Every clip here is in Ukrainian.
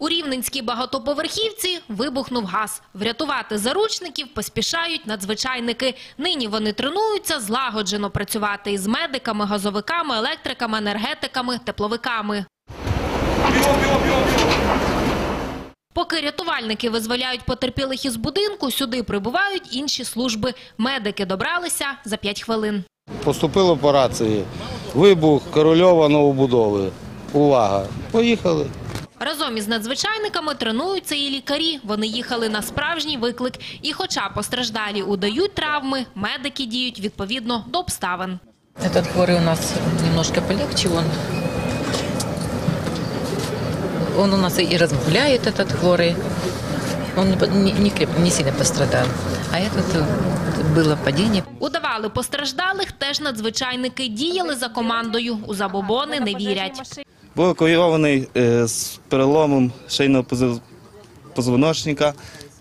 У Рівненській багатоповерхівці вибухнув газ. Врятувати заручників поспішають надзвичайники. Нині вони тренуються злагоджено працювати із медиками, газовиками, електриками, енергетиками, тепловиками. Поки рятувальники визволяють потерпілих із будинку, сюди прибувають інші служби. Медики добралися за 5 хвилин. Поступило по рації. Вибух Корольова новобудови. Увага. Поїхали. Разом із надзвичайниками тренуються і лікарі. Вони їхали на справжній виклик. І хоча постраждалі удають травми, медики діють відповідно до обставин. Этот хворый у нас немножко полегче, он, он у нас и размовляет, этот хворый. Он не, по- не, не креп- не сильно пострадал. А этот э, было падение. Удавали постраждалих теж надзвичайники діяли за командою. У забобони не вірять. Був евакуйований е, з переломом шийного позвоночника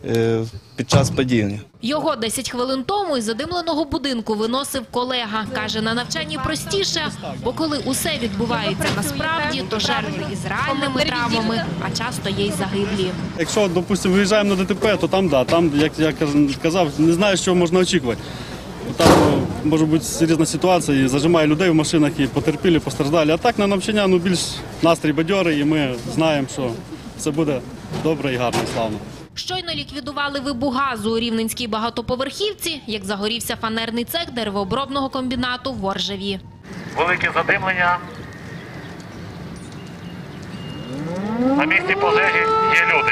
е, під час падіння. Його 10 хвилин тому із задимленого будинку виносив колега. Каже, на навчанні простіше, бо коли усе відбувається насправді, то жертви із реальними травмами, а часто є й загиблі. Якщо, допустимо, виїжджаємо на ДТП, то там, да, там, як я каз- казав, не знаю, що можна очікувати. Там може бути серйозна ситуація, і зажимає людей в машинах, і потерпілі, постраждалі. А так на навчання ну, більш настрій бадьорий, і ми знаємо, що все буде добре і гарно, і славно. Щойно ліквідували вибух газу у рівненській багатоповерхівці, як загорівся фанерний цех деревообробного комбінату в Оржеві. велике задимлення. На місці пожежі є люди.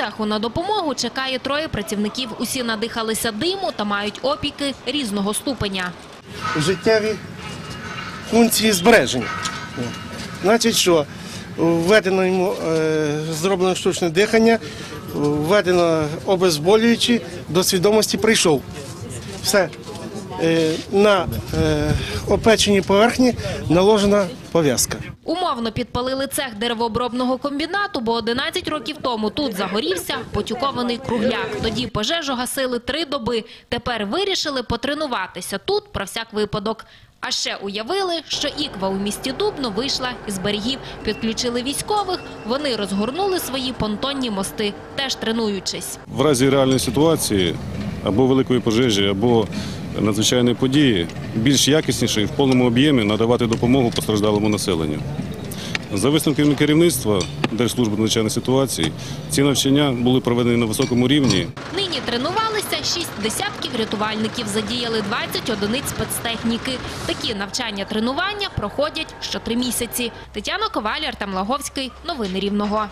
Цеху на допомогу чекає троє працівників. Усі надихалися диму та мають опіки різного ступеня. життєві функції збереження. Значить, що введено йому е, зроблено штучне дихання, введено обезболюючі, до свідомості прийшов. Все. Е, на е, опеченій поверхні наложена пов'язка. Умовно підпалили цех деревообробного комбінату, бо 11 років тому тут загорівся потюкований кругляк. Тоді пожежу гасили три доби. Тепер вирішили потренуватися тут про всяк випадок. А ще уявили, що іква у місті Дубно вийшла із берегів, підключили військових, вони розгорнули свої понтонні мости, теж тренуючись. В разі реальної ситуації або великої пожежі, або надзвичайної події більш якісніше і в повному об'ємі надавати допомогу постраждалому населенню. За висновками керівництва Держслужби надзвичайних ситуацій, ці навчання були проведені на високому рівні. Нині тренувалися шість десятків рятувальників, задіяли 20 одиниць спецтехніки. Такі навчання-тренування проходять що три місяці. Тетяна Коваль, Артем Лаговський. Новини Рівного.